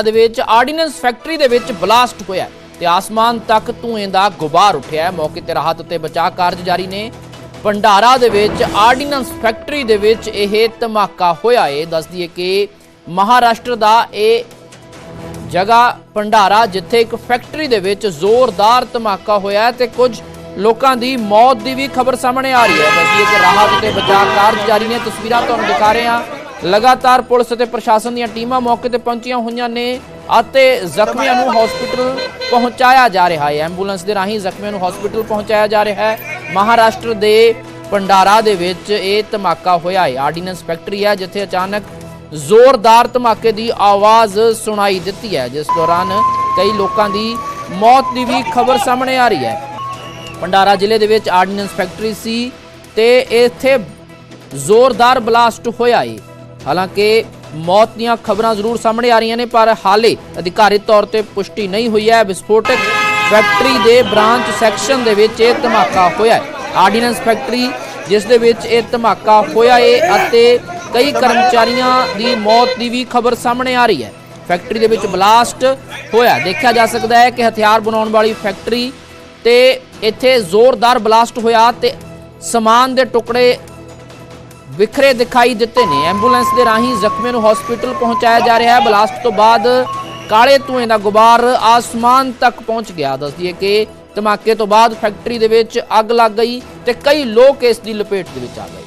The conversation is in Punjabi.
ਦੇ ਵਿੱਚ ਆਰਡੀਨੈਂਸ ਫੈਕਟਰੀ ਦੇ ਵਿੱਚ ਬਲਾਸਟ ਹੋਇਆ ਤੇ ਆਸਮਾਨ ਤੱਕ ਧੂਏ ਦਾ ਗੁਬਾਰ ਉੱਠਿਆ ਮੌਕੇ ਤੇ ਰਾਹਤ ਤੇ ਬਚਾਅ ਕਾਰਜ ਜਾਰੀ ਨੇ। ਭੰਡਾਰਾ ਦੇ ਵਿੱਚ ਆਰਡੀਨੈਂਸ ਫੈਕਟਰੀ ਦੇ ਵਿੱਚ ਇਹ ਧਮਾਕਾ ਹੋਇਆ ਹੈ। ਦੱਸ ਦਈਏ ਕਿ ਮਹਾਰਾਸ਼ਟਰ ਦਾ ਇਹ ਜਗ੍ਹਾ ਭੰਡਾਰਾ, ਜਿੱਥੇ ਇੱਕ ਫੈਕਟਰੀ ਦੇ ਵਿੱਚ ਜ਼ੋਰਦਾਰ ਧਮਾਕਾ ਹੋਇਆ ਤੇ ਕੁਝ ਲੋਕਾਂ ਦੀ ਮੌਤ ਦੀ ਵੀ ਖਬਰ ਸਾਹਮਣੇ ਆ ਰਹੀ ਹੈ। ਦੱਸਦੀਏ ਕਿ ਰਾਹਤ ਤੇ ਬਚਾਅ ਕਾਰਜ ਜਾਰੀ ਨੇ। ਤਸਵੀਰਾਂ ਤੁਹਾਨੂੰ ਦਿਖਾ ਰਹੇ ਹਾਂ। ਲਗਾਤਾਰ ਪੁਲਿਸ ਅਤੇ ਪ੍ਰਸ਼ਾਸਨ ਦੀਆਂ ਟੀਮਾਂ ਮੌਕੇ ਤੇ ਪਹੁੰਚੀਆਂ ਹੋਈਆਂ ਨੇ ਅਤੇ ਜ਼ਖਮੀਆਂ ਨੂੰ ਹਸਪੀਟਲ ਪਹੁੰਚਾਇਆ ਜਾ ਰਿਹਾ ਹੈ। ਐਂਬੂਲੈਂਸ ਦੇ ਰਾਹੀਂ ਜ਼ਖਮੀਆਂ ਨੂੰ ਹਸਪੀਟਲ ਪਹੁੰਚਾਇਆ ਜਾ ਰਿਹਾ ਹੈ। ਮਹਾਰਾਸ਼ਟਰ ਦੇ ਭੰਡਾਰਾ ਦੇ ਵਿੱਚ ਇਹ ਧਮਾਕਾ ਹੋਇਆ ਹੈ। ਆਰਡੀਨੈਂਸ ਫੈਕਟਰੀ ਹੈ, ਜਿੱਥੇ ਅਚਾਨਕ ਜ਼ੋਰਦਾਰ ਧਮਾਕੇ ਦੀ ਆਵਾਜ਼ ਸੁਣਾਈ ਦਿੱਤੀ ਹੈ, ਜਿਸ ਦੌਰਾਨ ਕਈ ਲੋਕਾਂ ਦੀ ਮੌਤ ਦੀ ਵੀ ਖਬਰ ਸਾਹਮਣੇ ਆ ਰਹੀ ਹੈ। ਭੰਡਾਰਾ ਜ਼ਿਲ੍ਹੇ ਦੇ ਵਿੱਚ ਆਰਡੀਨੈਂਸ ਫੈਕਟਰੀ ਸੀ ਤੇ ਇੱਥੇ ਜ਼ੋਰਦਾਰ ਬਲਾਸਟ ਹੋਇਆ ਏ ਹਾਲਾਂਕਿ ਮੌਤ ਦੀਆਂ ਖਬਰਾਂ ਜ਼ਰੂਰ ਸਾਹਮਣੇ ਆ ਰਹੀਆਂ ਨੇ, ਪਰ ਹਾਲੇ ਅਧਿਕਾਰਿਤ ਤੌਰ ਤੇ ਪੁਸ਼ਟੀ ਨਹੀਂ ਹੋਈ ਹੈ। ਵਿਸਫੋਟਕ ਫੈਕਟਰੀ ਦੇ ਬ੍ਰਾਂਚ ਸੈਕਸ਼ਨ ਦੇ ਵਿੱਚ ਇਹ ਧਮਾਕਾ ਹੋਇਆ ਹੈ। ਆਰਡੀਨੈਂਸ ਫੈਕਟਰੀ ਜਿਸ ਦੇ ਵਿੱਚ ਇਹ ਧਮਾਕਾ ਹੋਇਆ ਏ ਅਤੇ ਕਈ ਕਰਮਚਾਰੀਆਂ ਦੀ ਮੌਤ ਦੀ ਵੀ ਖਬਰ ਸਾਹਮਣੇ ਆ ਰਹੀ ਹੈ। ਫੈਕਟਰੀ ਦੇ ਵਿੱਚ ਬਲਾਸਟ ਹੋਇਆ। ਦੇਖਿਆ ਜਾ ਸਕਦਾ ਹੈ ਕਿ ਹਥਿਆਰ ਬਣਾਉਣ ਵਾਲੀ ਫੈਕਟਰੀ ਤੇ ਇੱਥੇ ਜ਼ੋਰਦਾਰ ਬਲਾਸਟ ਹੋਇਆ ਤੇ ਸਮਾਨ ਦੇ ਟੁਕੜੇ ਵਿਖਰੇ ਦਿਖਾਈ ਦਿੱਤੇ ਨੇ। ਐਂਬੂਲੈਂਸ ਦੇ ਰਾਹੀਂ ਜ਼ਖਮੀਆਂ ਨੂੰ ਹਸਪੀਟਲ ਪਹੁੰਚਾਇਆ ਜਾ ਰਿਹਾ ਹੈ। ਬਲਾਸਟ ਤੋਂ ਬਾਅਦ ਕਾਲੇ ਧੂਏ ਦਾ ਗੁਬਾਰ ਆਸਮਾਨ ਤੱਕ ਪਹੁੰਚ ਗਿਆ। ਦੱਸਦੀਏ ਕਿ ਧਮਾਕੇ ਤੋਂ ਬਾਅਦ ਫੈਕਟਰੀ ਦੇ ਵਿੱਚ ਅੱਗ ਲੱਗ ਗਈ ਤੇ ਕਈ ਲੋਕ ਇਸ ਦੀ ਲਪੇਟ ਦੇ ਵਿੱਚ ਆ ਗਏ।